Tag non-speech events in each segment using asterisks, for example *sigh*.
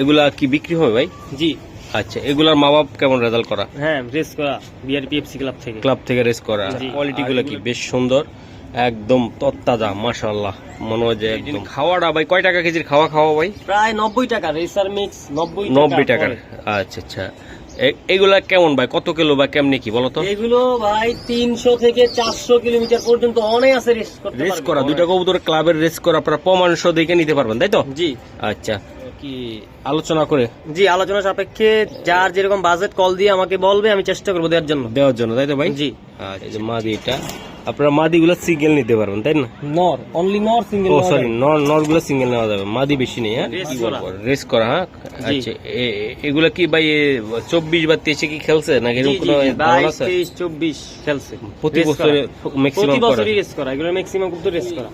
এগুলা কি বিক্রি হবে ভাই? জি। আচ্ছা এগুলার মা বাপ কেমন রেজাল্ট করা? হ্যাঁ রেস করা বিআরপি এফসি ক্লাব থেকে। ক্লাব থেকে রেস করা। জি। কোয়ালিটি গুলো কি বেশ সুন্দর একদম তত্তাজা মাশাল্লাহ মনে হয় যে একদম। খাওয়াটা ভাই কয় টাকা কেজির খাওয়া খাওয়া ভাই? প্রায় নব্বই টাকা রেসার মিক্স নব্বই নব্বই টাকার আচ্ছা আচ্ছা। এগুলা কেমন ভাই? কত কিলো বা কেমনি কি বলো তো? এগুলো ভাই তিনশো থেকে চারশো কিলোমিটার পর্যন্ত অনেক আছে রেস করতে রেস পারবে। করা দুইটা কবুতর ক্লাবের রেস করা আপনারা প্রমাণ সহ দেখে নিতে পারবেন তাই তো? জি। আচ্ছা। কি আলোচনা করে? জি আলোচনা সাপেক্ষে যার যেরকম বাজেট কল দিয়ে আমাকে বলবে আমি চেষ্টা করব দেওয়ার জন্য। দেওয়ার জন্য তাই তো ভাই? জি। আচ্ছা, যে এটা। আপনারা মাদি গুলা সিঙ্গেল নিতে পারবেন তাই না? নর অনলি নর সিঙ্গেল ও সরি নর নরগুলো সিঙ্গেল নেওয়া যাবে। মাদি বেশি নেই হ্যাঁ? রেস করা। হ্যাঁ? আচ্ছা এগুলা কি ভাই চব্বিশ বা তেইশে কি খেলছে? নাকি এরকম কোনো ধারণা তেইশ চব্বিশ খেলছে। প্রতি বছরে। ম্যাক্সিমাম করে। বছরই রেস করা। এগুলো ম্যাক্সিমাম কিন্তু রেস করা।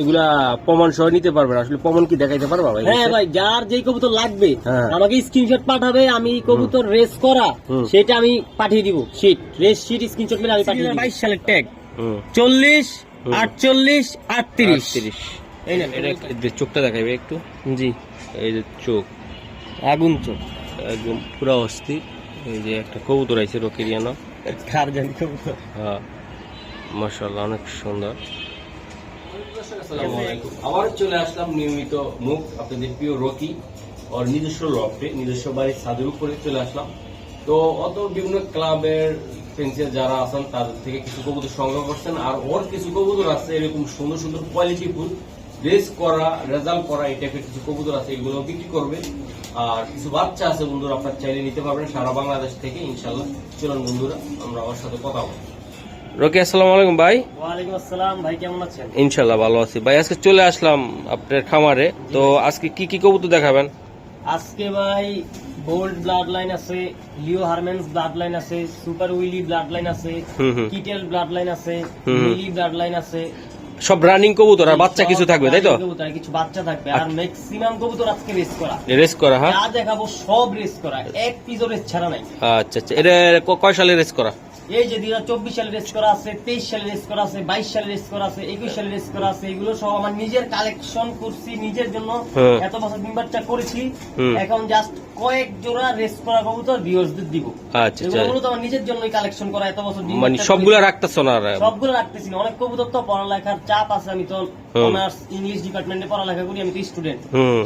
এগুলা প্রমাণ সহ নিতে পারবেন। আসলে প্রমাণ কি দেখাইতে পারবা ভাই? হ্যাঁ ভাই যার যেই কবুতর লাগবে হ্যাঁ। আমাকে স্ক্রিনশট পাঠাবে আমি কবুতর রেস করা হুম। সেটা আমি পাঠিয়ে দিব শিট রেস শিট স্ক্রিনশট মেরে আমি পাঠিয়ে দিব। বাইশ সালের ট্যাগ চল্লিশ আটচল্লিশ আটত্রিশ। তিরিশ এই না এটা চোখটা দেখাবে একটু। জি। এই যে চোখ। আগুন চোখ। একদম পুরো অস্থির। এই যে একটা কবুতর আছে রকেরিয়ানা। কার জানি কবুতর। হ্যাঁ। মাশাআল্লাহ অনেক সুন্দর। আবার চলে আসলাম নিয়মিত মুখ আপনাদের প্রিয় রকি ওর নিজস্ব লফটে নিজস্ব বাড়ির ছাদের উপরে চলে আসলাম। তো অত বিভিন্ন ক্লাবের ফেন্সিয়ার যারা আছেন তাদের থেকে কিছু কবুতর সংগ্রহ করছেন আর ওর কিছু কবুতর আছে এরকম সুন্দর সুন্দর কোয়ালিটি ফুল রেস করা রেজাল্ট করা এই টাইপের কিছু কবুতর আছে এগুলো বিক্রি করবে। আর কিছু বাচ্চা আছে বন্ধুরা আপনার চাইলে নিতে পারবেন সারা বাংলাদেশ থেকে ইনশাল্লাহ চলুন বন্ধুরা আমরা আমার সাথে কথা বলব রকি আসসালামু আলাইকুম ভাই। ওয়ালাইকুম আসসালাম ভাই কেমন আছেন? ইনশাল্লাহ ভালো আছি। ভাই আজকে চলে আসলাম আপনার খামারে। তো আজকে কি কি কবুতর দেখাবেন? আজকে ভাই বোল্ড ব্লাড লাইন আছে লিও হারমেন্স ব্লাড লাইন আছে সুপার উইলি ব্লাড লাইন আছে কিটেল ব্লাড লাইন আছে। মিলি ব্লাড লাইন আছে। সব রানিং কবুতর আর বাচ্চা কিছু থাকবে তাই তো? কিছু বাচ্চা থাকবে। আর ম্যাক্সিমাম কবুতর আজকে রেস করা। রেস করা হ্যাঁ? যা দেখাবো সব রেস করা এক পিসও রেস ছাড়া নাই। আচ্ছা আচ্ছা। এটা কয় সালে রেস করা? এই যে দুই হাজার চব্বিশ সালে রেস করা আছে তেইশ সালে রেস করা আছে বাইশ সালে রেস করা আছে একুশ সালে রেস করা আছে এগুলো সব আমার নিজের কালেকশন করছি নিজের জন্য হ্যাঁ। এত বছর ডিম বাচ্চা করেছি। এখন জাস্ট কয়েক জোড়া রেস করা কবুতর ভিউয়ার্সদের দিব। আচ্ছা এগুলো আচ্ছা। মূলত আমার নিজের জন্যই কালেকশন করা এত বছর মানে সবগুলা। রাখতেছ না সবগুলো রাখতেছি না। অনেক কবুতর তো পড়ালেখার চাপ আছে আমি তো হুম। অনার্স ইংলিশ ডিপার্টমেন্টে পড়ালেখা করি আমি তো স্টুডেন্ট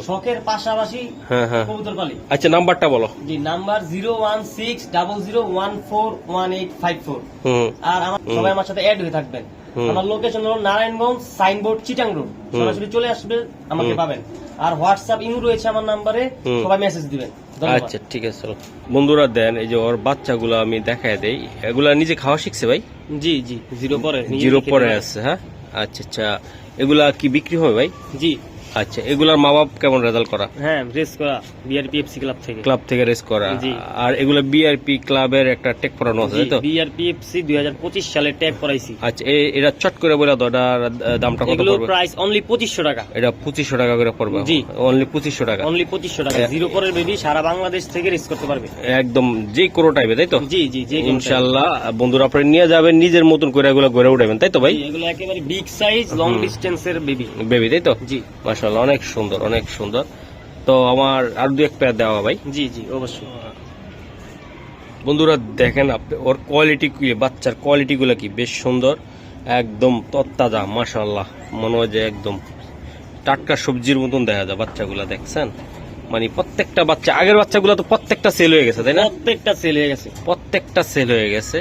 শখের পাশাপাশি হ্যাঁ হ্যাঁ। কবুতর পালি। আচ্ছা নাম্বারটা বলো। জি number zero one six double zero one four one eight five four. আর আমার সবাই আমার সাথে অ্যাড হয়ে থাকবেন। আমার লোকেশন হলো নারায়ণগঞ্জ সাইনবোর্ড চিটাং রোড। সরাসরি চলে আসবে আমাকে পাবেন। আর হোয়াটসঅ্যাপ ইউ রয়েছে আমার নাম্বারে সবাই মেসেজ দিবেন। আচ্ছা ঠিক আছে চলো। বন্ধুরা দেন এই যে ওর বাচ্চাগুলো আমি দেখায় দেই। এগুলা নিজে খাওয়া শিখছে ভাই? জি জি জিরো পরে জিরো পরে। আছে হ্যাঁ? আচ্ছা আচ্ছা। এগুলা কি বিক্রি হবে ভাই? জি। আচ্ছা এগুলার মা বাপ কেমন রেজাল্ট করা? হ্যাঁ রেস করা বিআরপি এফসি ক্লাব থেকে। ক্লাব থেকে রেস করা। আর এগুলো বিআরপি ক্লাবের একটা টেক পড়ানো আছে তো? বিআরপি এফসি দুই হাজার পঁচিশ সালে ট্যাগ করাইছি আচ্ছা এ- এটা চট করে বলে দাও দামটা কত এগুলো পড়বে? প্রাইস অনলি পঁচিশশো টাকা। এটা পঁচিশশো টাকা করে পড়বে। জি। অনলি পঁচিশশো টাকা। অনলি পঁচিশশো টাকা। জিরো পরের বেবি সারা বাংলাদেশ থেকে রেস করতে পারবে। একদম যে কোনো টাইপে তাই তো? জি জি যে কোনো ইনশাল্লাহ বন্ধুরা আপনি নিয়ে যাবেন নিজের মতন করে এগুলো গড়ে উঠাবেন তাই তো ভাই। এগুলো একেবারে বিগ সাইজ লং। ডিস্টেন্সের বেবি বেবি তাই তো? জি। মাসাল্লাহ অনেক সুন্দর অনেক সুন্দর। তো আমার আর দু এক পেয়ার দেওয়া ভাই। জি জি অবশ্যই। বন্ধুরা দেখেন আপনি ওর কোয়ালিটি কি বাচ্চার কোয়ালিটি গুলো কি বেশ সুন্দর একদম তত্তাজা মাশাল্লাহ মনে হয় যে একদম টাটকা সবজির মতন দেখা যায় বাচ্চাগুলা দেখছেন? মানে প্রত্যেকটা বাচ্চা আগের বাচ্চাগুলো তো প্রত্যেকটা সেল হয়ে গেছে তাই না? প্রত্যেকটা সেল হয়ে গেছে। প্রত্যেকটা সেল হয়ে গেছে।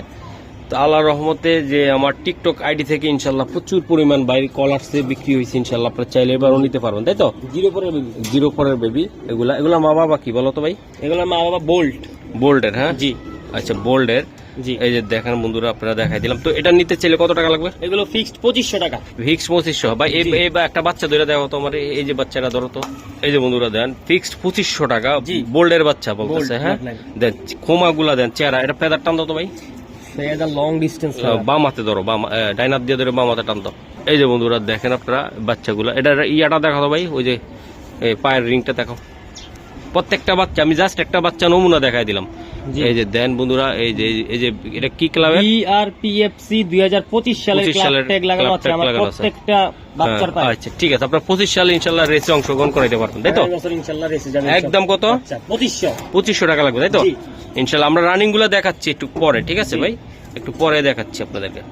তো আল্লাহ রহমতে যে আমার টিকটক আইডি থেকে ইনশাল্লাহ প্রচুর পরিমাণ বাইরে কল আসছে বিক্রি হয়েছে ইনশাল্লাহ আপনার চাইলে এবারও নিতে পারবেন তাই তো? জিরো পরের বেবি জিরো পরের বেবি এগুলা এগুলা মা বাবা কি বলো তো ভাই? এগুলো মা বাবা বোল্ট বোল্ডের হ্যাঁ? জি। আচ্ছা বোল্ডের জি। এই যে দেখেন বন্ধুরা আপনারা দেখাই দিলাম। তো এটা নিতে চাইলে কত টাকা লাগবে? এগুলো ফিক্সড পঁচিশশো টাকা। ফিক্স পঁচিশশো। বা এই একটা বাচ্চা ধরে দেখো তোমার এই যে বাচ্চাটা ধরো তো। এই যে বন্ধুরা দেন ফিক্সড পঁচিশশো টাকা। বোল্ডের বাচ্চা বলতেছে হ্যাঁ। দেন খোমা গুলা দেন চেহারা এটা পেদার টান তো ভাই। লং ডিস্টেন্স বাম হাতে ধরো বাম এ, ডাইন হাত দিয়ে ধরে বাম হাতে টানতো। এই যে বন্ধুরা দেখেন আপনারা বাচ্চাগুলা। এটা ইয়াটা দেখো তো ভাই ওই যে পায়ের রিংটা দেখো। প্রত্যেকটা বাচ্চা আমি জাস্ট একটা বাচ্চা নমুনা দেখাই দিলাম। এই যে দেন বন্ধুরা এই যে এই যে এটা কি ক্লাবের? বিআরপিএফসি সালের ক্লাব সালের ট্যাগ লাগানো ক্লাব আছে আমার প্রত্যেকটা বাচ্চার পায়ে। আচ্ছা ঠিক আছে আপনার পঁচিশ সালে ইনশাল্লাহ রেসে অংশগ্রহণ করাইতে পারবেন তাই তো? রেসে যাবে একদম কত? আচ্ছা টাকা লাগবে তাই তো? জি। ইনশাল্লাহ আমরা রানিংগুলো দেখাচ্ছি একটু পরে ঠিক আছে ভাই? একটু পরে দেখাচ্ছি আপনাদেরকে।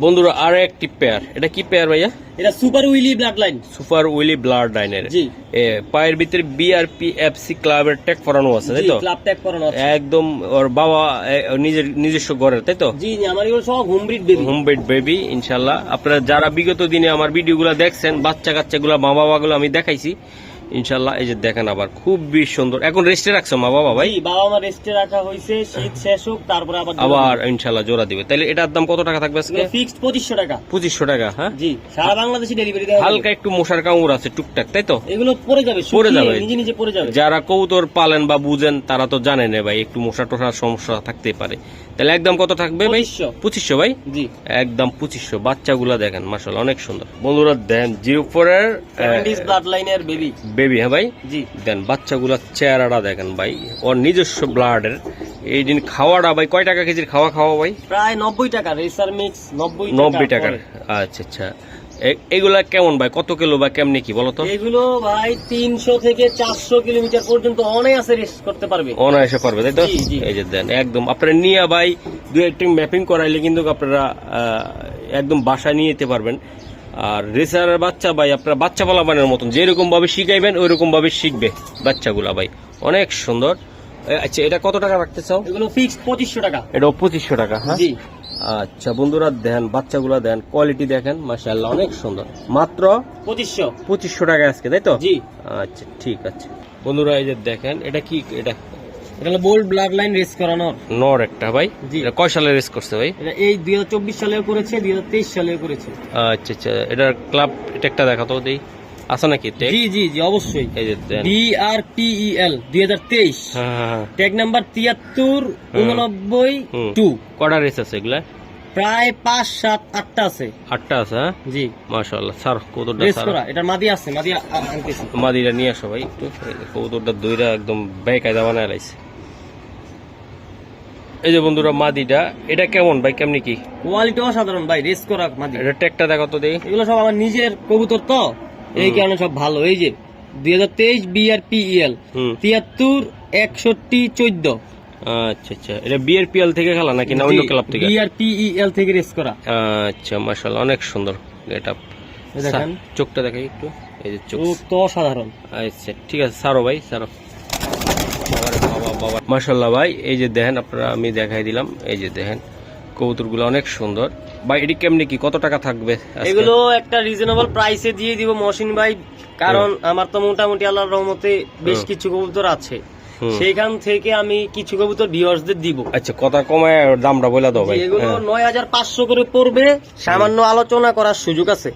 বন্ধুরা আর একটি পেয়ার এটা কি পেয়ার ভাইয়া? এটা super Willy blood line super Willy blood ডাইনের জি। পায়ের ভিতরে বিআরপি এফসি ক্লাবের ট্যাগ করানো আছে তাই তো? ক্লাব ট্যাগ করানো আছে। একদম ওর বাবা নিজের নিজস্ব ঘরের তাই তো? জি আমার এগুলো সব home breed baby home breed baby ইনশাল্লাহ। আপনারা যারা বিগত দিনে আমার ভিডিওগুলো দেখছেন বাচ্চা কাচ্চাগুলো মা বাবাগুলো আমি দেখাইছি ইনশাল্লাহ এই যে দেখেন আবার খুবই সুন্দর। এখন রেস্টে রাখছো মা বাবা ভাই? বাবা মা রেস্টে রাখা হয়েছে শীত শেষ হোক তারপরে আবার আবার ইনশাল্লাহ জোড়া দিবে। তাহলে এটার দাম কত টাকা থাকবে আজকে? ফিক্সড পঁচিশশো টাকা। পঁচিশশো টাকা হ্যাঁ? জি সারা বাংলাদেশে ডেলিভারি দেওয়া হালকা একটু মশার কামড় আছে টুকটাক তাই তো? এগুলো পড়ে যাবে পড়ে যাবে। নিজে নিজে পড়ে যাবে। যারা কৌতর পালেন বা বুঝেন তারা তো জানেন না ভাই একটু মশা টশার সমস্যা থাকতে পারে। তাহলে একদম কত থাকবে ভাই? পঁচিশশো। ভাই? জি। একদম পঁচিশশো। বাচ্চাগুলা দেখেন মাসাল অনেক সুন্দর। বন্ধুরা দেন জিরো ব্লাড লাইনের বেবি বেবি হ্যাঁ ভাই? জি। দেন বাচ্চাগুলা চেহারাটা দেখেন ভাই। ওর নিজস্ব ব্লাডের এই দিন খাওয়াটা ভাই কয় টাকা কেজির খাওয়া খাওয়া ভাই? প্রায় নব্বই টাকা রেসার মিক্স নব্বই নব্বই টাকার আচ্ছা আচ্ছা। এগুলা কেমন ভাই? কত কিলো বা কেমনি কি বলতো এগুলো ভাই তিনশো থেকে চারশো কিলোমিটার পর্যন্ত অনায়াসে রেস করতে পারবে। অনায়াসে পারবে তাই তো। এই যে দেন একদম। আপনারা নিয়ে ভাই দু একটি ম্যাপিং করাইলে কিন্তু আপনারা একদম বাসায় নিয়ে যেতে পারবেন। আর রেসারের বাচ্চা ভাই আপনার বাচ্চা পালাবানের মতন যেরকম ভাবে শিখাইবেন ওই রকম ভাবে শিখবে বাচ্চাগুলা ভাই। অনেক সুন্দর। আচ্ছা এটা কত টাকা রাখতে চাও? এগুলো ফিক্সড পঁচিশশো টাকা। এটা পঁচিশশো টাকা হ্যাঁ? জি। আচ্ছা বন্ধুরা দেন বাচ্চাগুলা দেন কোয়ালিটি দেখেন মাশাআল্লাহ অনেক সুন্দর। মাত্র পঁচিশশো। পঁচিশশো টাকা আজকে তাই তো? জি। আচ্ছা ঠিক আছে। বন্ধুরা এই যে দেখেন এটা কি এটা এটা হলো বোল্ড ব্লাড লাইন রেস করানোর নর একটা ভাই। এটা কয় সালে রেস করছে ভাই? এটা এই দুই হাজার চব্বিশ সালেও করেছে দুই হাজার তেইশ সালেও করেছে। আচ্ছা আচ্ছা। এটার ক্লাব একটা দেখাতো দেই। আছে নাকি tag? জি জি জি অবশ্যই। এই যে ডি আর পিইএল দুই হাজার তেইশ। হ্যাঁ ট্যাগ নাম্বার তিয়াত্তর উননব্বই হুম। টু কটা রেস আছে এগুলা? প্রায় পাঁচ সাত আটটা আছে। আটটা আছে হ্যাঁ? জি। মাশাআল্লাহ স্যার কৌতুরটা রেস স্যার। করা এটার মাদি আছে মাদি আনতেছি। মাদিরা নিয়ে আসো ভাই একটু। কৌতুরটা দইরা একদম ব্যয় কায়দা বানায় লাইছে। এই যে বন্ধুরা মাদিটা এটা কেমন ভাই কেমনি কি? কোয়ালিটি অসাধারণ ভাই রেস করা মাদি। এটা ট্যাগটা দেখো তো দেই। এগুলো সব আমার নিজের কবুতর তো এই কারণে সব ভালো। এই যে দুই হাজার তেইশ বিআরপিএল হুম। তিয়াত্তর একষট্টি চোদ্দ। আচ্ছা আচ্ছা। এটা বিআরপিএল থেকে খেলা নাকি না অন্য ক্লাব থেকে? বিআরপিএল থেকে রেস করা। আচ্ছা মাশাআল্লাহ অনেক সুন্দর এটা এই দেখেন। চোখটা দেখাই একটু। এই যে চোখ তো অসাধারণ। আচ্ছা ঠিক আছে সারো ভাই সারো। বাবা। ভাই এই যে দেখেন আপনারা আমি দেখাই দিলাম। এই যে দেখেন কবুতরগুলো অনেক সুন্দর। ভাই এটি কেমনি কি? কত টাকা থাকবে এগুলো একটা রিজনেবল প্রাইসে দিয়ে দিব মহসিন ভাই কারণ আমার তো মোটামুটি আল্লাহর রহমতে বেশ কিছু কবুতর আছে। সেইখান থেকে আমি কিছু কবুতর ভিউয়ার্সদের দিব। আচ্ছা কথা কমায় দামটা বলে দাও ভাই। এগুলো হ্যাঁ। নয় হাজার পাঁচশো করে পড়বে। সামান্য আলোচনা করার সুযোগ আছে।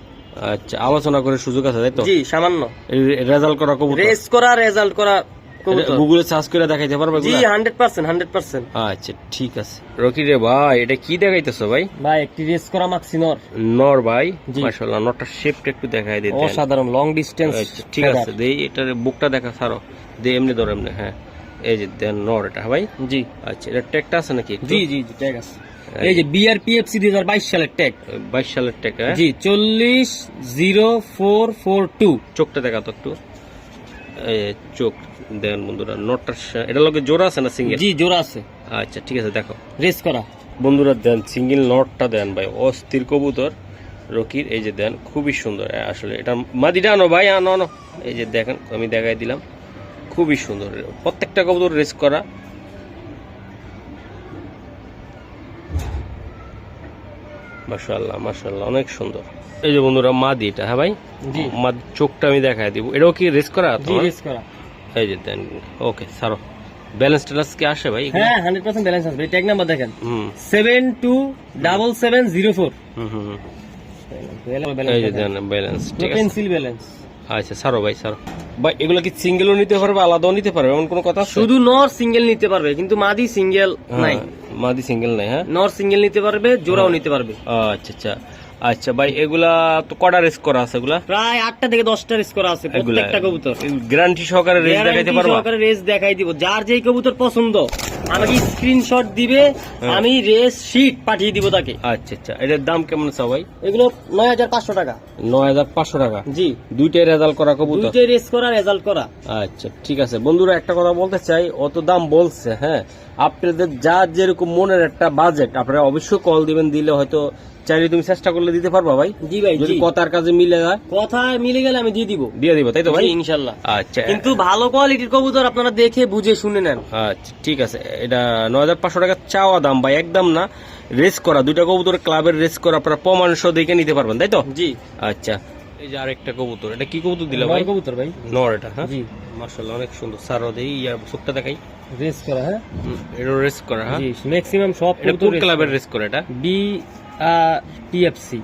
আচ্ছা আলোচনা করে সুযোগ আছে তাই তো? জি সামান্য। রেজাল্ট করা কবুতর? রেস করা রেজাল্ট করা গুগলে সার্চ করে দেখাইতে পারবে জি এগুলা? হান্ড্রেড পার্সেন্ট হান্ড্রেড পার্সেন্ট আচ্ছা ঠিক আছে। রকি রে ভাই এটা কি দেখাইতেছো ভাই? ভাই একটি রেস করা মাক্সিনর নর। ভাই? জি। মাশাআল্লাহ নরটা শেপটা একটু দেখাই দিতে অসাধারণ লং ডিস্টেন্স আচ্ছা, ঠিক আছে দেই এটার বুকটা দেখা ছাড়ো। দে এমনি ধরো এমনি হ্যাঁ। এই যে দেন নর এটা ভাই? জি। আচ্ছা এটা ট্যাগটা আছে নাকি? জি জি জি ট্যাগ আছে। এই যে বিআরপিএফসি দুই হাজার বাইশ সালের ট্যাগ বাইশ সালের ট্যাগ জি চল্লিশ জিরো ফোর ফোর টু। চোখটা দেখা তো একটু। চোখ দেন বন্ধুরা নটটা এটা লগে জোড়া আছে না সিঙ্গেল জি জোড়া আছে। আচ্ছা ঠিক আছে দেখো। রেস করা। বন্ধুরা দেন সিঙ্গেল নটটা দেন ভাই অস্থির কবুতর। রকির এই যে দেন খুবই সুন্দর। আসলে এটা মাদিটা আনো ভাই আনো আনো। এই যে দেখেন আমি দেখাই দিলাম। খুবই সুন্দর। প্রত্যেকটা কবুতর রেস করা। মাশাআল্লাহ মাশাআল্লাহ অনেক সুন্দর। এই যে বন্ধুরা মাদি এটা হ্যাঁ ভাই? চোখটা আমি দেখাই দিব। এটাও কি রেস করা রেস করা। এই যে দেন ওকে সারো। ব্যালেন্স টেলান্স কি আসে ভাই হ্যাঁ হান্ড্রেড পার্সেন্ট ব্যালেন্স আসবে। ট্যাগ নাম্বার দেখেন। হুম। হুম। এই যে দেন ব্যালেন্স ঠিক আছে। পেন্সিল ব্যালেন্স আচ্ছা সারো ভাই সারো। ভাই এগুলো কি সিঙ্গেলও নিতে পারবে আলাদাও নিতে পারবে? এমন কোনো কথা শুধু নর সিঙ্গেল নিতে পারবে কিন্তু মাদি সিঙ্গেল হ্যাঁ, নাই। মাদি সিঙ্গেল নাই হ্যাঁ? নর সিঙ্গেল নিতে পারবে জোড়াও নিতে পারবে। আচ্ছা আচ্ছা। আচ্ছা ভাই এগুলা তো কটা রেস করা আছে এগুলা? প্রায় আটটা থেকে দশটা রেস করা আছে প্রত্যেকটা কবুতর। গ্যারান্টি সহকারে রেস দেখাইতে পারবা? সহকারে রেস দেখাই দিব। যার যেই কবুতর পছন্দ আমাকে স্ক্রিনশট দিবে হ্যাঁ। আমি রেস শিট পাঠিয়ে দিব তাকে। আচ্ছা আচ্ছা। এটার দাম কেমন আছে ভাই? এগুলো নয় হাজার পাঁচশো টাকা। নয় হাজার পাঁচশো টাকা? জি। দুইটাই রেজাল্ট করা কবুতর? দুইটাই রেস করা রেজাল্ট করা। আচ্ছা ঠিক আছে। বন্ধুরা একটা কথা বলতে চাই অত দাম বলছে হ্যাঁ? আপনাদের যার যেরকম মনের একটা বাজেট আপনারা অবশ্যই কল দিবেন দিলে হয়তো চাইলে তুমি চেষ্টা করলে দিতে পারবা ভাই। জি ভাই যদি কথার কাজে মিলে যায়। কথা মিলে গেলে আমি দিয়ে দিব। দিয়ে দিব তাই তো ভাই? ইনশাল্লাহ। আচ্ছা। কিন্তু ভালো কোয়ালিটির কবুতর আপনারা দেখে বুঝে শুনে নেন। আচ্ছা ঠিক আছে। এটা নয় হাজার পাঁচশো টাকা চাওয়া দাম ভাই একদম না। রেস করা দুইটা কবুতর ক্লাবের রেস করা আপনারা প্রমাণ সহ দেখে নিতে পারবেন তাই তো? জি। আচ্ছা। এই যে আরেকটা কবুতর এটা কি কবুতর দিলা ভাই? কবুতর ভাই। নর এটা হ্যাঁ? জি। মার্শাল্লাহ অনেক সুন্দর। সারো দেই ইয়ার চোখটা দেখাই। রেস করা হ্যাঁ? এটা রেস করা হ্যাঁ? জি ম্যাক্সিমাম সব কোন ক্লাবের রেস করে এটা? বি টিএফসি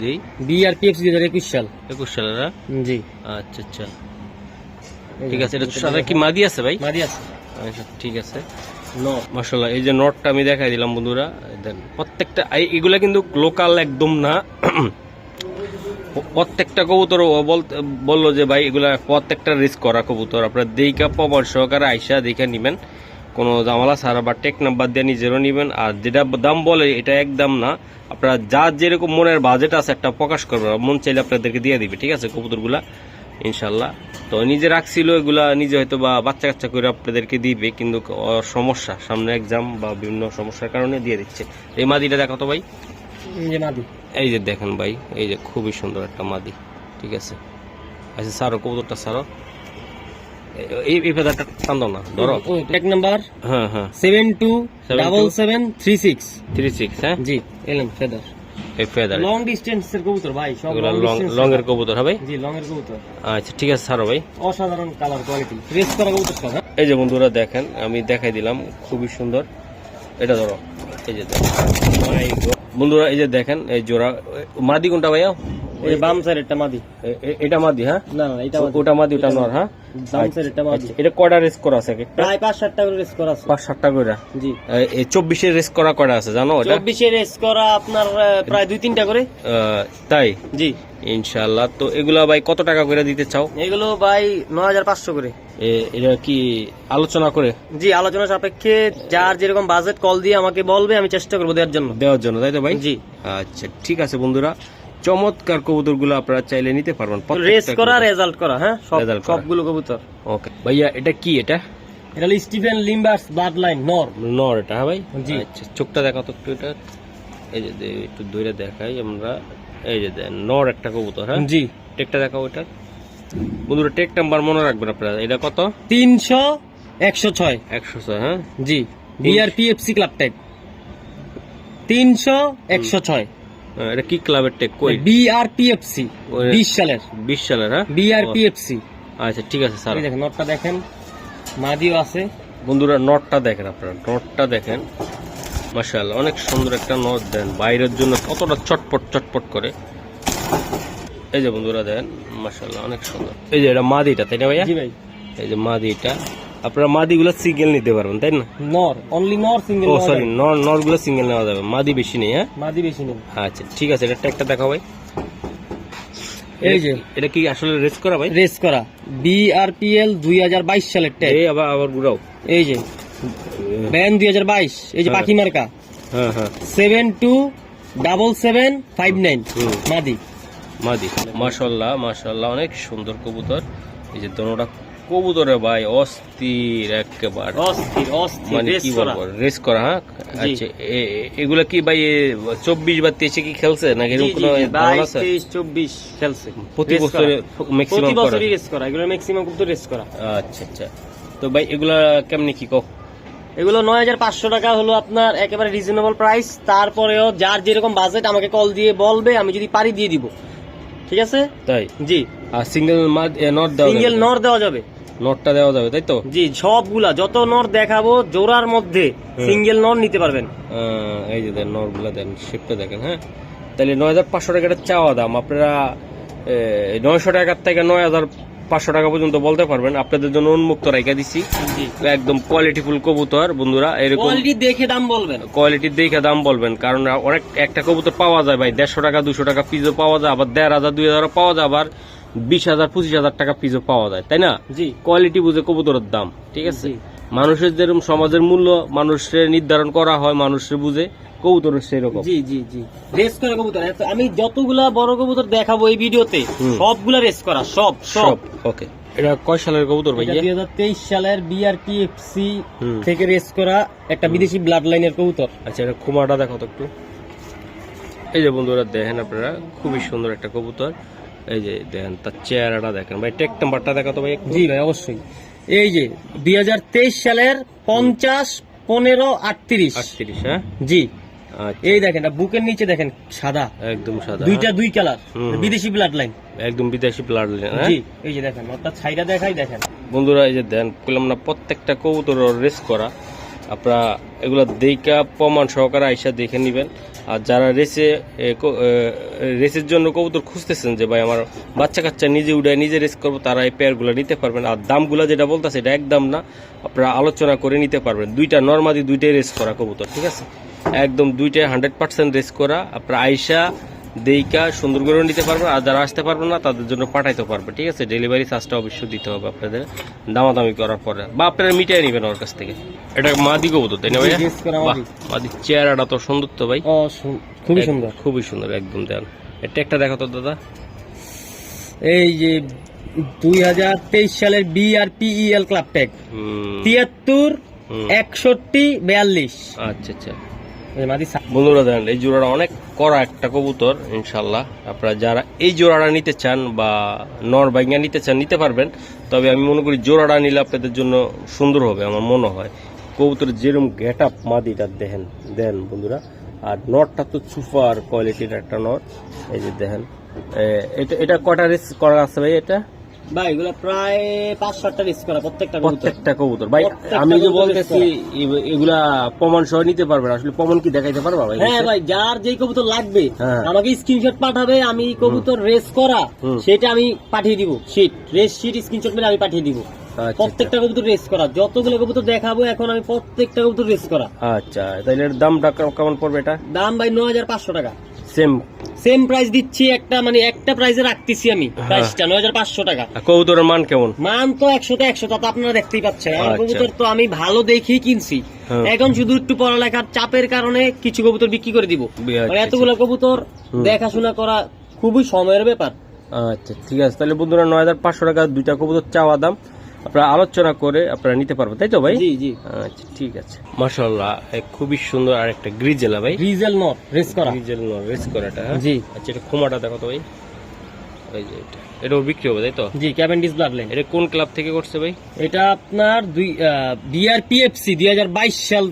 দেই বি আর টিএফসি দুই হাজার একুশ সাল। একুশ সালের হ্যাঁ? জি। আচ্ছা আচ্ছা। ঠিক আছে এটা সাথে কি মাদি আছে ভাই? মাদি আছে। আচ্ছা ঠিক আছে। এই যে নটটা আমি দেখাই দিলাম বন্ধুরা দেন প্রত্যেকটা এগুলা কিন্তু লোকাল একদম না। প্রত্যেকটা কবুতর বলল যে ভাই এগুলা প্রত্যেকটা রিস্ক করা কবুতর। আপনারা দেখা প্রমাণ সহকারে আইসা দেখে নিবেন। কোনো জামালা সারা বা টেক নাম্বার দিয়ে নিজেরও নিবেন। আর যেটা দাম বলে এটা একদম না। আপনারা যার যেরকম মনের বাজেট আছে একটা প্রকাশ করবে মন চাইলে আপনাদেরকে দিয়ে দিবে ঠিক আছে কবুতরগুলা? ইনশাল্লাহ তো নিজে রাখছিল এগুলা নিজে হয়তো বা বাচ্চা কাচ্চা করে আপনাদেরকে দিবে কিন্তু সমস্যা সামনে এক্সাম বা বিভিন্ন সমস্যার কারণে দিয়ে দিচ্ছে। এই মাদিটা দেখো তো ভাই। যে মাদি। এই যে দেখেন ভাই এই যে খুবই সুন্দর একটা মাদি ঠিক আছে। আচ্ছা সারো কবুতরটা সারো এই ফেদারটা টান দাও না ধরো। এক নাম্বার হ্যাঁ হ্যাঁ। Seven two double seven three six three six হ্যাঁ? জি ফেদার এই ফেদার লং ডিস্টেন্স কবুতর ভাই সব লং লং ডিস্টেন্স লং এর। কবুতর হবে জি লং এর কবুতর। আচ্ছা ঠিক আছে সারো ভাই। অসাধারণ কালার কোয়ালিটি রেস করা কবুতর সব হ্যাঁ? এই যে বন্ধুরা দেখেন আমি দেখাই দিলাম খুবই সুন্দর। এটা ধরো এই যে. বন্ধুরা এই যে দেখেন এই জোড়া মাদি কোনটা ভাইয়া? এই যে বাম সাইড একটা মাদি। এ- এ- এটা মাদি হ্যাঁ? না না এটা ওটা মাদি ওটা নর হ্যাঁ? বাম সাইড একটা মাদি। আচ্ছা, এটা কয়টা রেস করা আছে প্রায় পাঁচ সাতটা করে রেস করা আছে। পাঁচ সাতটা করে? জি। এই চব্বিশে রেস করা কয়টা আছে জানো এটা? চব্বিশে রেস করা আপনার প্রায় দুই তিনটা করে। তাই? জি। ইনশাআল্লাহ তো এগুলা ভাই কত টাকা করে দিতে চাও? এগুলো ভাই নয় হাজার পাঁচশো করে। এটা কি আলোচনা করে? জি আলোচনা সাপেক্ষে যার যেরকম বাজেট কল দিয়ে আমাকে বলবে আমি চেষ্টা করব দেওয়ার জন্য। দেওয়ার জন্য তাই তো ভাই? জি। আচ্ছা ঠিক আছে বন্ধুরা। চমৎকার কবুতরগুলো আপনারা চাইলে নিতে পারবেন। রেস করা রেজাল্ট করা হ্যাঁ। সবগুলো কবুতর। ওকে ভাইয়া এটা কি এটা? এটা হলো স্টিফেন লিম্বার্স ব্লাড লাইন নর নর এটা হ্যাঁ ভাই? জি। আচ্ছা চোখটা দেখাও তো একটু এটা। এই যে একটু দূরে দেখাই আমরা। এই যে দেন নর একটা কবুতর হ্যাঁ? জি। টেকটা দেখাও এটা। বন্ধুরা টেক নাম্বার মনে রাখবেন আপনারা। এটা কত? তিনশো একশো ছয়। একশো ছয় হ্যাঁ? জি। বিআরপিএফসি ক্লাব টাইপ তিনশো একশো ছয়। এটা কি ক্লাবের টেক কই? বিআরপিএফসি ওই- বিশ সালের। বিশ সালের হ্যাঁ? বিআরপিএফসি আচ্ছা ঠিক আছে স্যার। দেখেন নটটা দেখেন। মাদিও আছে। বন্ধুরা নটটা দেখেন আপনারা। নটটা দেখেন। মাশাআল্লাহ অনেক সুন্দর একটা নট দেন। বাইরের জন্য কতটা চটপট চটপট করে। এই যে বন্ধুরা দেন মাশাআল্লাহ অনেক সুন্দর। এই যে এটা মাদিটা তাই না ভাইয়া? জি ভাই। এই যে মাদিটা আপনারা মাদিগুলো সিঙ্গেল নিতে পারবেন তাই না? নর অনলি নর সিঙ্গেল ও সরি নর নরগুলো সিঙ্গেল নেওয়া যাবে মাদি বেশি নেই হ্যাঁ? মাদি বেশি নেই। আচ্ছা ঠিক আছে এটা একটা দেখাও ভাই। এই যে। এটা কি আসলে রেস করা ভাই? রেস করা। বিআরপিএল দুই হাজার বাইশ সালের ট্যাগ এই আবার আবার ঘুরাও। এই যে। ব্যান দুই হাজার বাইশ এই যে হ্যাঁ। পাখি মার্কা। হ্যাঁ হ্যাঁ। Seven two double seven five nine. মাদি। মাদি মাশাল্লাহ মাশাল্লাহ অনেক সুন্দর কবুতর। এই যে দোনোটা কবুতরে ভাই অস্থির একেবারে। অস্থির অস্থির মানে কি করা। বলব রেস করা হ্যাঁ? আচ্ছা এগুলা কি ভাই চব্বিশ বা তেইশে কি খেলছে নাকি এরকম কোনো তেইশ চব্বিশ খেলছে। প্রতি বছরে করা। ম্যাক্সিমাম করে। রেস করা এগুলো ম্যাক্সিমাম কিন্তু রেস করা। আচ্ছা আচ্ছা। তো ভাই এগুলা কেমনি কি কো এগুলো নয় হাজার পাঁচশো টাকা হলো আপনার একেবারে রিজনেবল প্রাইস তারপরেও যার যেরকম বাজেট আমাকে কল দিয়ে বলবে আমি যদি পারি দিয়ে দিব। ঠিক আছে? তাই? জি। আর সিঙ্গেল নট দেওয়া সিঙ্গেল নর দেওয়া যাবে। নটটা দেওয়া যাবে তাই তো? জি সবগুলা যত নর দেখাবো জোড়ার মধ্যে সিঙ্গেল নর নিতে পারবেন। এই যে দেন নরগুলা দেন শেপটা দেখেন হ্যাঁ? তাহলে নয় হাজার পাঁচশো টাকাটা চাওয়া দাম আপনারা নয়শো টাকার থেকে নয় হাজার পাঁচশো টাকা পর্যন্ত বলতে পারবেন। আপনাদের জন্য উন্মুক্ত রাইখা দিছি। জি। একদম কোয়ালিটিফুল কবুতর বন্ধুরা এরকম কোয়ালিটি দেখে দাম বলবেন। কোয়ালিটির দেখে দাম বলবেন কারণ অনেক একটা কবুতর পাওয়া যায় ভাই দেড়শো টাকা দুশো টাকা পিসও পাওয়া যায় আবার দেড় হাজার দুই হাজারও পাওয়া যায় আবার বিশ হাজার পঁচিশ হাজার টাকা পিসও পাওয়া যায় তাই না? জি। কোয়ালিটি বুঝে কবুতরের দাম ঠিক আছে? মানুষের যেরকম সমাজের মূল্য মানুষের নির্ধারণ করা হয় মানুষের বুঝে কবুতরের সেরকম। জি জি জি। রেস করা কবুতর। আমি যতগুলা বড় কবুতর দেখাবো এই ভিডিওতে সবগুলা রেস করা সব সব। ওকে এটা কয় সালের কবুতর ভাই দুই হাজার তেইশ সালের। থেকে রেস করা একটা বিদেশি ব্লাড লাইনের কবুতর। আচ্ছা এটা খুমাটা দেখো তো একটু। এই যে বন্ধুরা দেখেন আপনারা খুবই সুন্দর একটা কবুতর। এই যে দেখেন তার চেহারাটা দেখেন। ভাই টেক নাম্বারটা দেখো তো ভাই জি ভাই অবশ্যই। এই যে দুই হাজার তেইশ সালের পঞ্চাশ পনেরো আটত্রিশ। আটত্রিশ হ্যাঁ? জি। আচ্ছা। এই দেখেন বুকের নিচে দেখেন সাদা। একদম সাদা। দুইটা দুই কালার। বিদেশি ব্লাড লাইন একদম বিদেশি ব্লাড লাইন জি এই যে দেখেন অর্থাৎ ছাইটা দেখাই দেখেন। বন্ধুরা এই যে দেন বললাম না প্রত্যেকটা কবুতর রেস করা। আপনারা এগুলো দেখা প্রমাণ সহকারে আইসা দেখে নেবেন। আর যারা রেসে রেসের জন্য কবুতর খুঁজতেছেন যে, ভাই, আমার বাচ্চা কাচ্চা নিজে উড়ায়, নিজে রেস করব, তারা এই পেয়ারগুলো নিতে পারবেন। আর দামগুলো যেটা বলতেছে, এটা একদম না। আপনারা আলোচনা করে নিতে পারবেন। দুইটা নর্মালি দুইটাই রেস করা কবুতর, ঠিক আছে? একদম দুইটাই হান্ড্রেড পার্সেন্ট রেস করা। আপনার আইসা দেইকা সুন্দর করে নিতে পারবেন আর যারা আসতে পারবেন না তাদের জন্য পাঠাইতে পারবে ঠিক আছে? ডেলিভারি চার্জটা অবশ্যই দিতে হবে আপনাদের। দামাদামি করার পরে। বা আপনারা মিটাই নেবেন ওর কাছ থেকে। এটা মাদি কবুতর তাই না মাদি। মাদি চেহারাটা তো সুন্দর তো ভাই। খুবই সুন্দর। খুবই সুন্দর একদম দেন। এটা একটা দেখো তো দাদা। এই যে দুই হাজার তেইশ সালের বিআরপিইএল ক্লাব হুম, তিয়াত্তর একষট্টি বিয়াল্লিশ। আচ্ছা আচ্ছা। বন্ধুরা দেন এই জোড়াটা অনেক কড়া একটা কবুতর ইনশাল্লাহ আপনারা যারা এই জোড়াটা নিতে চান বা নর বাইঙ্গা নিতে চান, নিতে পারবেন। তবে আমি মনে করি জোড়াটা নিলে আপনাদের জন্য সুন্দর হবে, আমার মনে হয়। কবুতরের যেরকম গেট আপ মাদিটা দেখেন দেন বন্ধুরা। আর নটটা তো সুপার কোয়ালিটির একটা নট এই যে দেখেন এটা এটা কটা রেস করা আছে ভাই এটা? ভাই এগুলো প্রায় পাঁচ সাতটা রেস করা প্রত্যেকটা প্রত্যেকটা কবুতর। ভাই আমি যে বলতেছি এগুলা প্রমাণ সহ নিতে পারবেন আসলে প্রমাণ কি দেখাইতে পারবা ভাই? হ্যাঁ ভাই যার যেই কবুতর লাগবে। আমাকে স্ক্রিনশট পাঠাবে আমি কবুতর রেস করা সেটা আমি পাঠিয়ে দিব। শিট রেস শিট স্ক্রিনশট মেরে আমি পাঠিয়ে দিব। আচ্ছা, প্রত্যেকটা কবুতর রেস করা। যতগুলো কবুতর দেখাবো এখন আমি প্রত্যেকটা কবুতর রেস করা। আচ্ছা তাহলে দামটা কেমন পড়বে এটা? দাম ভাই নয় হাজার পাঁচশো টাকা। সেম সেম প্রাইস দিচ্ছি একটা মানে একটা প্রাইসে রাখতেছি আমি প্রাইসটা নয় হাজার পাঁচশো টাকা। কবুতরের মান কেমন? মান তো একশোতে একশো তা তো আপনারা দেখতেই পাচ্ছেন। আমার আচ্ছা। কবুতর তো আমি ভালো দেখেই কিনছি। হ্যাঁ। এখন শুধু একটু পড়ালেখার চাপের কারণে কিছু কবুতর বিক্রি করে দিব। মানে এতগুলো কবুতর দেখাশোনা করা খুবই সময়ের ব্যাপার। আচ্ছা ঠিক আছে। তাহলে বন্ধুরা নয় হাজার পাঁচশো টাকা দুইটা কবুতর চাওয়া দাম। আপনারা আলোচনা করে আপনারা নিতে পারবেন তাই তো ভাই? জি জি। আচ্ছা ঠিক আছে। মাশাল্লাহ খুবই সুন্দর আর একটা গ্রিজেলা ভাই। ডিজেল নট রেস করা। গ্রিজেল নট রেস করাটা হ্যাঁ? জি। আচ্ছা এটা খোমাটা দেখো তো ভাই। ওই যে এটা এটাও বিক্রি হবে তাই তো? জি ক্যাভেন্ডিস ব্লাড লাইন এটা কোন ক্লাব থেকে করছে ভাই? এটা আপনার দুই বিআরপিএফসি দুই হাজার বাইশ সাল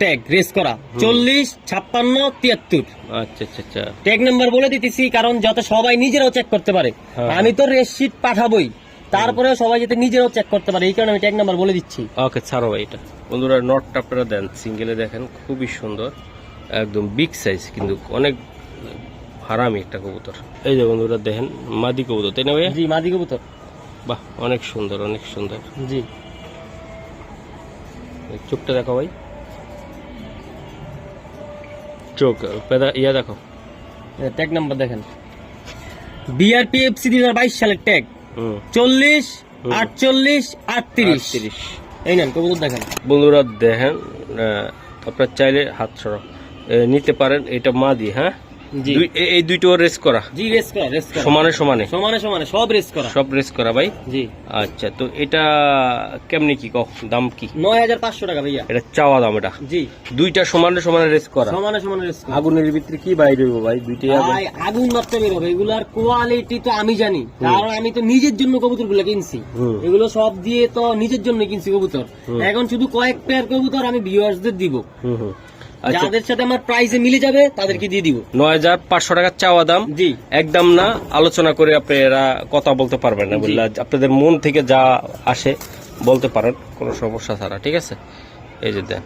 ট্যাগ রেস করা। চল্লিশ ছাপ্পান্ন তিয়াত্তর। আচ্ছা আচ্ছা আচ্ছা। ট্যাগ নাম্বার বলে দিতেছি কারণ যাতে সবাই নিজেরাও চেক করতে পারে। হ্যাঁ। আমি তো রেস শিট পাঠাবোই। তারপরে সবাই যাতে নিজেরাও চেক করতে পারে এই কারণে আমি ট্যাগ নাম্বার বলে দিচ্ছি। ওকে ছাড়ো ভাই এটা। বন্ধুরা নটটা আপনারা দেন সিঙ্গেলে দেখেন খুবই সুন্দর একদম বিগ সাইজ কিন্তু অনেক হারামি একটা কবুতর। এই যে বন্ধুরা দেখেন মাদি কবুতর তাই না ভাইয়া? জি মাদি কবুতর। বাহ অনেক সুন্দর অনেক সুন্দর। জি। চোখটা দেখো ভাই। চোখ পেদা ইয়া দেখো। ট্যাগ নাম্বার দেখেন। বিআরপিএফসি দুই হাজার বাইশ সালের ট্যাগ চল্লিশ আটচল্লিশ আটত্রিশ। তিরিশ এই নেন কবুতর দেখেন। বন্ধুরা দেখেন আপনার চাইলে হাত সরা নিতে পারেন এটা মাদি হ্যাঁ? জি দুই- এ- এই দুইটো রেস করা? জি রেস করা রেস করা। সমানে সমানে? সমানে সমানে সব রেস করা। সব রেস করা ভাই? জি। আচ্ছা তো এটা কেমনি কি কহ দাম কি? নয় হাজার পাঁচশো টাকা ভাইয়া। এটা চাওয়া দাম এটা? জি। দুইটা সমানে সমানে রেস করা? সমানে সমানে রেস করা। আগুনের ভিতরে কি বাইরে হইবো ভাই? আগুন। ভাই, আগুন মারতে বেরোবে এগুলার কোয়ালিটি তো আমি জানি। কারণ আমি তো নিজের জন্য কবুতরগুলো কিনছি এগুলো সব দিয়ে তো নিজের জন্য কিনছি কবুতর। এখন শুধু কয়েক পেয়ার কবুতর আমি ভিউয়ার্সদের দিব। হুম হুম। যাদের সাথে আমার প্রাইসে মিলে যাবে তাদেরকে দিয়ে দিব। নয় হাজার পাঁচশো টাকা চাওয়া দাম। জি। একদম না আলোচনা করে আপনারা কথা বলতে পারবেন না বললে আপনাদের মন থেকে যা আসে বলতে পারেন কোনো সমস্যা ছাড়া ঠিক আছে? এই যে দেন।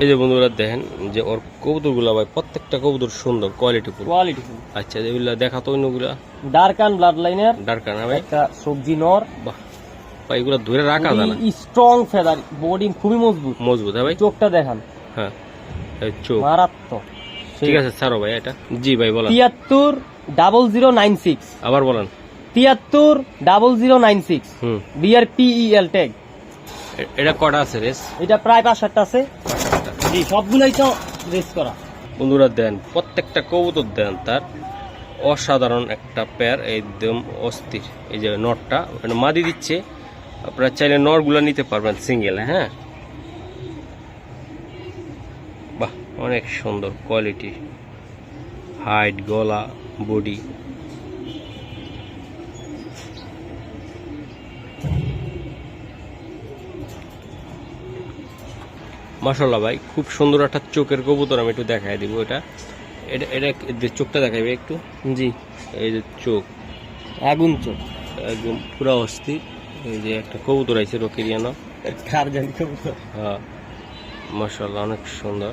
এই যে বন্ধুরা দেখেন যে ওর কবুতরগুলো ভাই প্রত্যেকটা কবুতর সুন্দর কোয়ালিটি ফুল। কোয়ালিটি আচ্ছা এগুলা দেখা তো অন্যগুলা। ডার্ক অ্যান্ড ব্লাড লাইনের ডার্ক না ভাই। একটা সবজি নর। বাহ। ভাই এগুলো ধরে রাখা যায় না। স্ট্রং ফেদার বডি খুবই মজবুত। মজবুত হ্যাঁ ভাই? চোখটা দেখান। হ্যাঁ চোখ। মারাত্মক। ঠিক আছে ছাড়ো ভাই এটা। জি ভাই বলেন। তিয়াত্তর ডাবল জিরো নাইন সিক্স আবার বলেন। তিয়াত্তর ডাবল জিরো নাইন সিক্স হুম। বিআর পিইএল ট্যাগ এ- এটা কটা আছে রেস? এটা প্রায় পাঁচ সাতটা আছে। জি সবগুলোই তো রেস করা। বন্ধুরা দেন প্রত্যেকটা কবুতর দেন তার অসাধারণ একটা পেয়ার একদম অস্থির। এই যে নটটা ওখানে মাদি দিচ্ছে। আপনারা চাইলে নটগুলো নিতে পারবেন সিঙ্গেল হ্যাঁ বাহ অনেক সুন্দর কোয়ালিটি হাইট গলা বডি মাসাল্লাহ ভাই খুব সুন্দর একটা চোখের কবুতর আমি একটু দেখাই দিব এটা। এটা এটা চোখটা দেখাইবে একটু? জি। এই যে চোখ। আগুন চোখ। একদম পুরো অস্থির। এই যে একটা কবুতর আছে রকিরিয়ানো। কার জানি কবুতর। হ্যাঁ মাসাল্লাহ অনেক সুন্দর।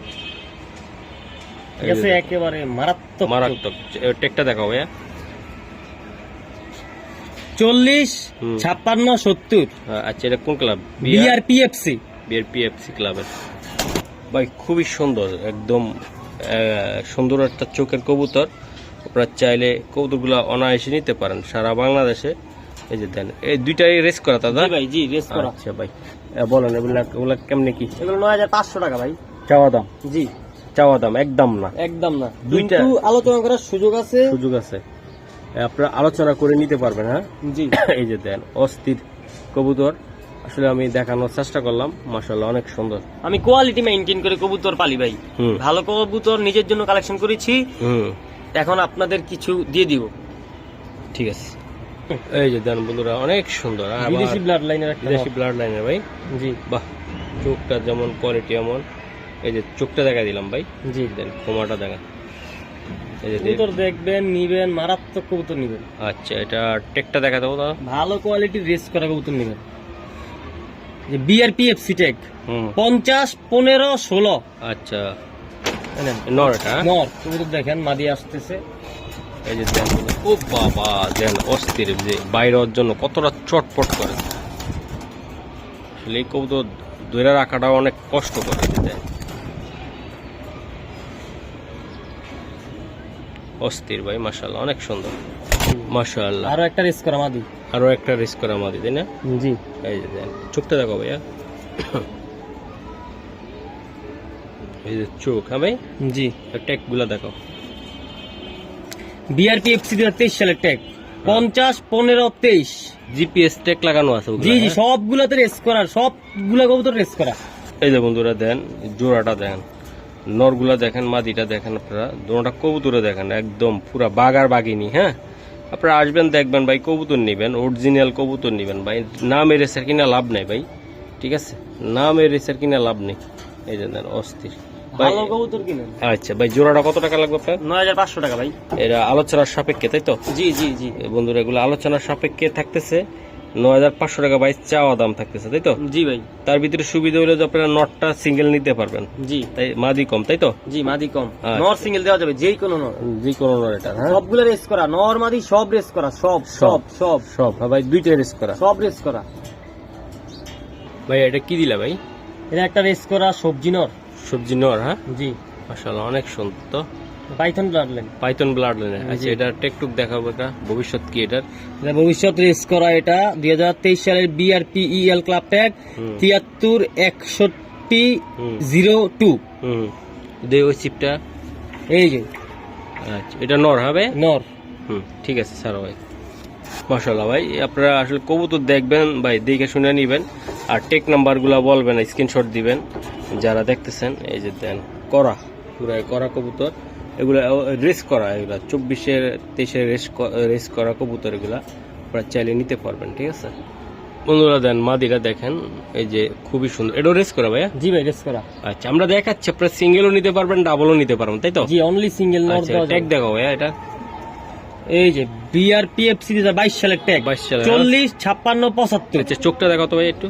যে একেবারে মারাত্মক মারাত্মক। টেকটা দেখাও ভাইয়া। চল্লিশ ছাপ্পান্ন সত্তর। হ্যাঁ, আচ্ছা এটা কোন club? BR? PFC BR PFC ক্লাবের। ভাই খুবই সুন্দর একদম আহ, সুন্দর একটা চোখের কবুতর। আপনারা চাইলে কবুতরগুলো অনায়াসে নিতে পারেন সারা বাংলাদেশে। এই যে দেন এই দুইটাই রেস করা দাদা ভাই জি রেস করা। আচ্ছা ভাই বলেন এগুলা এগুলা কেমনে কি? এগুলো নয় হাজার পাঁচশো টাকা ভাই। চাওয়া দাম। জি। চাওয়া দাম একদম না। একদম না। দুইটা- আলোচনা করার সুযোগ আছে। সুযোগ আছে। আপনারা আলোচনা করে নিতে পারবেন হ্যাঁ? জি। *coughs* এই যে দেন অস্থির কবুতর। আসলে আমি দেখানোর চেষ্টা করলাম মাসাল্লাহ অনেক সুন্দর। আমি কোয়ালিটি মেনটেন করে কবুতর পালি ভাই। ভালো কবুতর নিজের জন্য কালেকশন করেছি। হুম। এখন আপনাদের কিছু দিয়ে দিব। ঠিক আছে। এই যে দেন বন্ধুরা অনেক সুন্দর আবার বিদেশি ব্লাড লাইনের একটা বিদেশি ব্লাড লাইনের ভাই। জি। বাহ চোখটা যেমন কোয়ালিটি এমন। এই যে চোখটা দেখা দিলাম ভাই। জি। দেন কোমাটা দেখা। কবুতর দেখবেন নিবেন মারাত্মক কবুতর নিবেন। আচ্ছা এটা টেকটা দেখা দেবো দাদা। ভালো কোয়ালিটির রেস করা কবুতর নিবেন। যে পঞ্চাশ পনেরো ষোলো। আচ্ছা। জানেন নর এটা হ্যাঁ? নর। কবুতর দেখেন মাদি আসতেছে। এই যে দেন ও বাবা দেন অস্থির যে বাইরে ওর জন্য কতটা চটপট করে। আসলে এই কবুতর ধরে রাখাটা অনেক কষ্ট করে অস্থির ভাই মাশাল্লাহ অনেক সুন্দর। মাশাল্লাহ আরও একটা রেস করা মাদি। আরও একটা রিস্ক করা আমাদের তাই না? জি। এই যে দেন চোখটা দেখো ভাইয়া। এই যে চোখ হ্যাঁ ভাই? জি। ট্যাগগুলা দেখো। বিআরপিএফসি দু হাজার তেইশ সালের ট্যাগ পঞ্চাশ পনেরো তেইশ। জিপিএস ট্যাগ লাগানো আছে জি জি হ্যাঁ? সবগুলোতে রেস করা সবগুলো কবুতর রেস করা। এই যে বন্ধুরা দেন জোড়াটা দেখেন নরগুলা দেখেন মাদিটা দেখেন আপনারা। দোনোটা কবুতরে দেখেন একদম পুরা বাগার বাগিনি হ্যাঁ? আপনারা আসবেন দেখবেন ভাই কবুতর নেবেন অরিজিনাল কবুতর নেবেন ভাই। নাম এরেসার কিনা লাভ নেই ভাই ঠিক আছে? নাম এরেসার কিনা লাভ নেই। এই যে দেন অস্থির। আচ্ছা ভাই জোড়াটা কত টাকা লাগবে আপনার? নয় হাজার পাঁচশো টাকা ভাই। এটা আলোচনার সাপেক্ষে তাই তো? জি জি জি। বন্ধুরা এগুলো আলোচনার সাপেক্ষে থাকতেছে। নয় হাজার পাঁচশো টাকা বাইশ চাওয়া দাম থাকতেছে তাই তো? জি ভাই। তার ভিতরে সুবিধা হলো যে আপনারা নটটা সিঙ্গেল নিতে পারবেন। জি। তাই মাদি কম তাই তো? জি মাদি কম। আচ্ছা। নর সিঙ্গেল দেওয়া যাবে যেই কোনো নর। যে কোনো নর এটা হ্যাঁ? সবগুলো রেস করা নর মাদি সব রেস করা সব সব সব সব। হ্যাঁ ভাই দুইটা রেস করা। সব রেস করা। ভাই এটা কি দিলা ভাই? এটা একটা রেস করা সবজি নর। সবজি নর হ্যাঁ? জি। মাশাআল্লাহ অনেক সুন্দর তো। Python blood line python blood লাইনে আচ্ছা এটা টেকটুক দেখাবো এটা ভবিষ্যৎ কি এটার? এটা ভবিষ্যৎ রেস করা এটা দুই হাজার তেইশ সালের বিআরপিইএল ক্লাব ট্যাগ হুম। তিয়াত্তর একষট্টি হুম। Zero two. দে ওই চিপটা এই যে। আচ্ছা এটা নর হবে? নর। হুম ঠিক আছে স্যার ভাই। মাশাল্লাহ ভাই আপনারা আসলে কবুতর দেখবেন ভাই দেখে শুনে নেবেন। আর টেক নাম্বারগুলো বলবেন স্ক্রিনশট দিবেন যারা দেখতেছেন এই যে দেন করা পুরো করা কবুতর। এগুলো রেস করা এগুলা চব্বিশের তেইশের রেস রেস করা কবুতর এগুলা আপনারা চাইলে নিতে পারবেন ঠিক আছে? বন্ধুরা দেন মাদিরা দেখেন এই যে খুবই সুন্দর। এটাও রেস করা ভাইয়া? জি ভাই রেস করা। আচ্ছা আমরা দেখাচ্ছি আপনারা সিঙ্গেলও নিতে পারবেন ডাবলও নিতে পারবেন তাই তো? জি অনলি সিঙ্গেল ট্যাগ। দেখো ভাইয়া এটা। এই যে বিআরপিএফসি দুই হাজার বাইশ সালের ট্যাগ 22 সালের, চল্লিশ ছাপ্পান্ন পঁচাত্তর। আচ্ছা চোখটা দেখো তো ভাই একটু।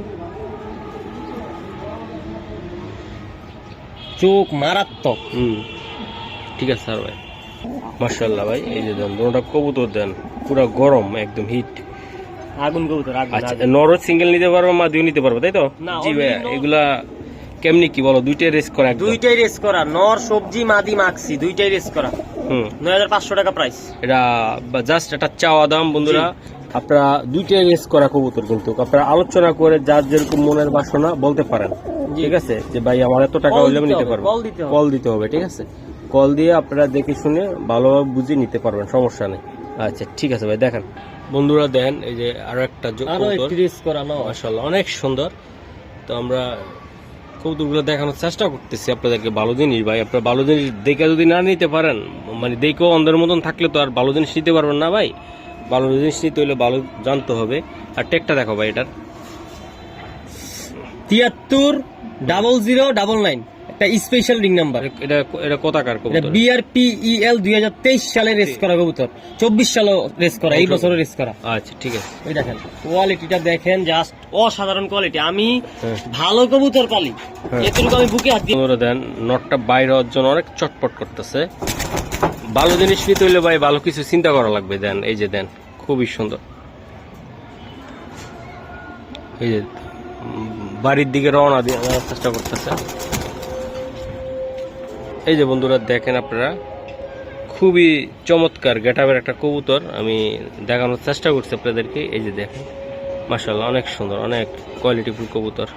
চোখ মারাত্মক। হুম। ঠিক আছে স্যার ভাই। মার্শাল্লাহ ভাই এই যে দেন দুটা কবুতর দেন পুরো গরম একদম হিট আগুন কবুতর আচ্ছা আগুন। নর সিঙ্গেল নিতে পারব মাদিও নিতে পারব তাই তো? জি ভাই এগুলা কেমনি কি বলো দুইটাই রেস করা দুইটাই রেস করা নর সবজি মাদি মাখছি দুইটাই রেস করা। হুম। নয় হাজার পাঁচশো টাকা প্রাইস এটা জাস্ট একটা চাওয়া দাম বন্ধুরা। আপনারা দুইটাই রেস করা কবুতর কিন্তু আপনারা আলোচনা করে যার যেরকম মনের বাসনা বলতে পারেন। ঠিক আছে? যে ভাই আমার এত টাকা হইলে নিতে পারব। কল দিতে হবে ঠিক আছে? কল দিয়ে আপনারা দেখে শুনে ভালোভাবে বুঝে নিতে পারবেন সমস্যা নেই। আচ্ছা ঠিক আছে ভাই দেখেন। বন্ধুরা দেন এই যে আরও একটা অনেক সুন্দর। তো আমরা কৌতুকগুলো দেখানোর চেষ্টা করতেছি আপনাদেরকে ভালো জিনিস ভাই। আপনারা ভালো জিনিস দেখে যদি না নিতে পারেন মানে দেখেও অন্ধের মতন থাকলে তো আর ভালো জিনিস নিতে পারবেন না ভাই। ভালো জিনিস নিতে হলে ভালো জানতে হবে। আর টেকটা দেখো ভাই এটার। তিয়াত্তর ডাবল জিরো ডাবল নাইন। একটা স্পেশাল রিং নাম্বার এটা এটা কোথাকার কবুতর? বিআরপিইএল দুই হাজার তেইশ সালে রেস করা কবুতর। চব্বিশ সালে রেস করা এই বছর রেস করা। আচ্ছা ঠিক আছে। এই দেখেন কোয়ালিটিটা দেখেন জাস্ট অসাধারণ কোয়ালিটি আমি হ্যাঁ। ভালো কবুতর পালি। হ্যাঁ। এতটুকু আমি বুকে হাত দিয়ে দেন নটটা বাইরে হওয়ার জন্য অনেক চটপট করতেছে। ভালো জিনিস নিতে হইলে ভাই ভালো কিছু চিন্তা করা লাগবে দেন এই যে দেন খুবই সুন্দর। এই যে বাড়ির দিকে রওনা দিয়ে চেষ্টা করতেছে। এই যে বন্ধুরা দেখেন আপনারা খুবই চমৎকার গেটাবের একটা কবুতর। আমি দেখানোর চেষ্টা করছি আপনাদেরকে। এই যে দেখেন মাসাল্লাহ অনেক সুন্দর অনেক কোয়ালিটিফুল কবুতর।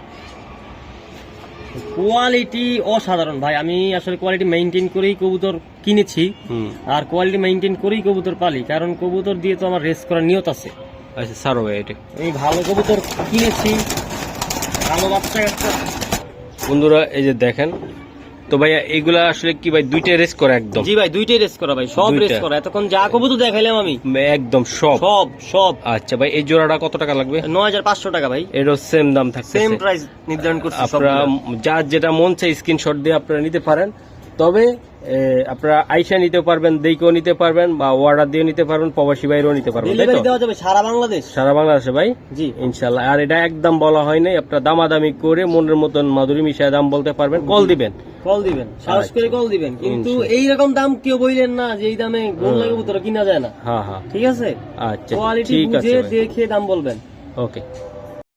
কোয়ালিটি অসাধারণ ভাই। আমি আসলে কোয়ালিটি মেনটেন করেই কবুতর কিনেছি। আর কোয়ালিটি মেনটেন করেই কবুতর পালি কারণ কবুতর দিয়ে তো আমার রেস করার নিয়ত আছে। আচ্ছা সারো ভাই এটা। আমি ভালো কবুতর কিনেছি। ভালো বাচ্চা বন্ধুরা এই যে দেখেন তো ভাইয়া এগুলা আসলে কি ভাই দুইটাই রেস করা একদম? জি ভাই দুইটাই রেস করা ভাই সব রেস করা। এতক্ষণ যা কবু তো দেখাইলাম আমি। একদম সব? সব সব। আচ্ছা ভাই এই জোড়াটা কত টাকা লাগবে? নয় হাজার পাঁচশো টাকা ভাই। এর সেম দাম থাকছে সেম প্রাইস নির্ধারণ করছি আপনারা যা যেটা মন চাই স্ক্রিনশট দিয়ে আপনারা নিতে পারেন। তবে আপনারা আইসা নিতে পারবেন দেখেও নিতে পারবেন বা অর্ডার দিয়ে নিতে পারবেন প্রবাসী বাইরেও নিতে পারবেন ডেলিভারি দেওয়া যাবে সারা বাংলাদেশ। সারা বাংলাদেশে ভাই? জি। ইনশাল্লাহ আর এটা একদম বলা হয় নাই আপনারা দামাদামি করে মনের মতন মাধুরী মিশায় দাম বলতে পারবেন কল দিবেন। কল দিবেন সাহস করে কল দিবেন। কিন্তু ইনশাল্লাহ। এইরকম দাম কেউ বললেন না যে এই দামে গোল লাগে কিনা যায় না। হ্যাঁ হ্যাঁ। ঠিক আছে? আচ্ছা কোয়ালিটি ঠিক আছে বুঝে দেখে দাম বলবেন। ওকে।